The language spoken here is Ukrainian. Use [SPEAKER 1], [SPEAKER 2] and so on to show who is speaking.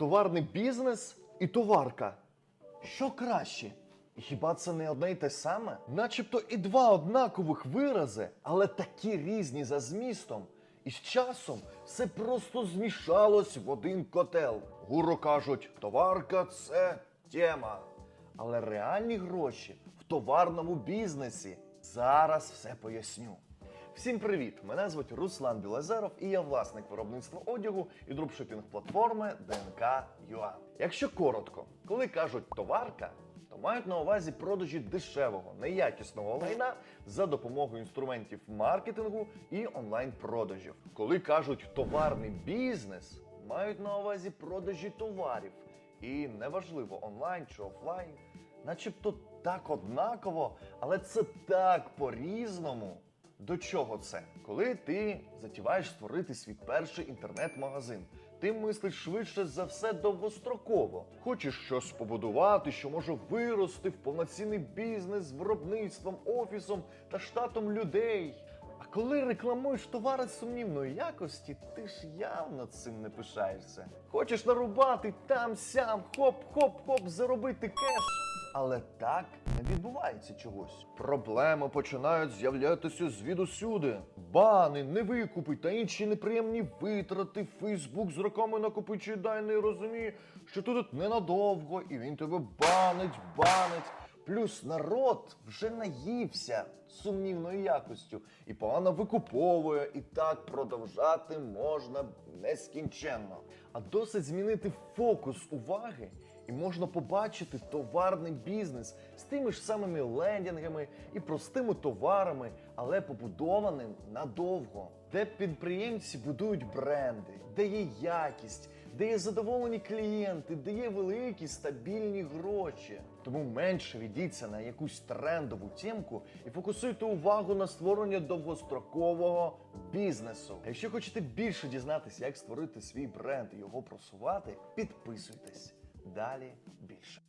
[SPEAKER 1] Товарний бізнес і товарка. Що краще? Хіба це не одне й те саме? Начебто і два однакових вирази, але такі різні за змістом. І з часом все просто змішалось в один котел. Гуро кажуть, товарка це тема. Але реальні гроші в товарному бізнесі. Зараз все поясню. Всім привіт! Мене звуть Руслан Білозеров і я власник виробництва одягу і дропшипінг платформи ДНК.UA. Якщо коротко, коли кажуть товарка, то мають на увазі продажі дешевого, неякісного лайна за допомогою інструментів маркетингу і онлайн-продажів. Коли кажуть товарний бізнес, мають на увазі продажі товарів. І неважливо онлайн чи офлайн, начебто так однаково, але це так по-різному. До чого це? Коли ти затіваєш створити свій перший інтернет-магазин, ти мислиш швидше за все довгостроково. Хочеш щось побудувати, що може вирости в повноцінний бізнес з виробництвом, офісом та штатом людей. А коли рекламуєш товари сумнівної якості, ти ж явно цим не пишаєшся. Хочеш нарубати там сям, хоп-хоп-хоп, заробити кеш. Але так не відбувається чогось. Проблеми починають з'являтися звідусюди. Бани, невикупи та інші неприємні витрати. Фейсбук з роками накопичує дані і розуміє, що тут ненадовго, і він тебе банить, банить. Плюс народ вже наївся сумнівною якостю і погано викуповує, і так продовжати можна нескінченно. А досить змінити фокус уваги, і можна побачити товарний бізнес з тими ж самими лендінгами і простими товарами, але побудованим надовго, де підприємці будують бренди, де є якість, де є задоволені клієнти, де є великі стабільні гроші. Тому менше ведіться на якусь трендову тємку і фокусуйте увагу на створення довгострокового бізнесу. А якщо хочете більше дізнатися, як створити свій бренд і його просувати, підписуйтесь. Далі більше.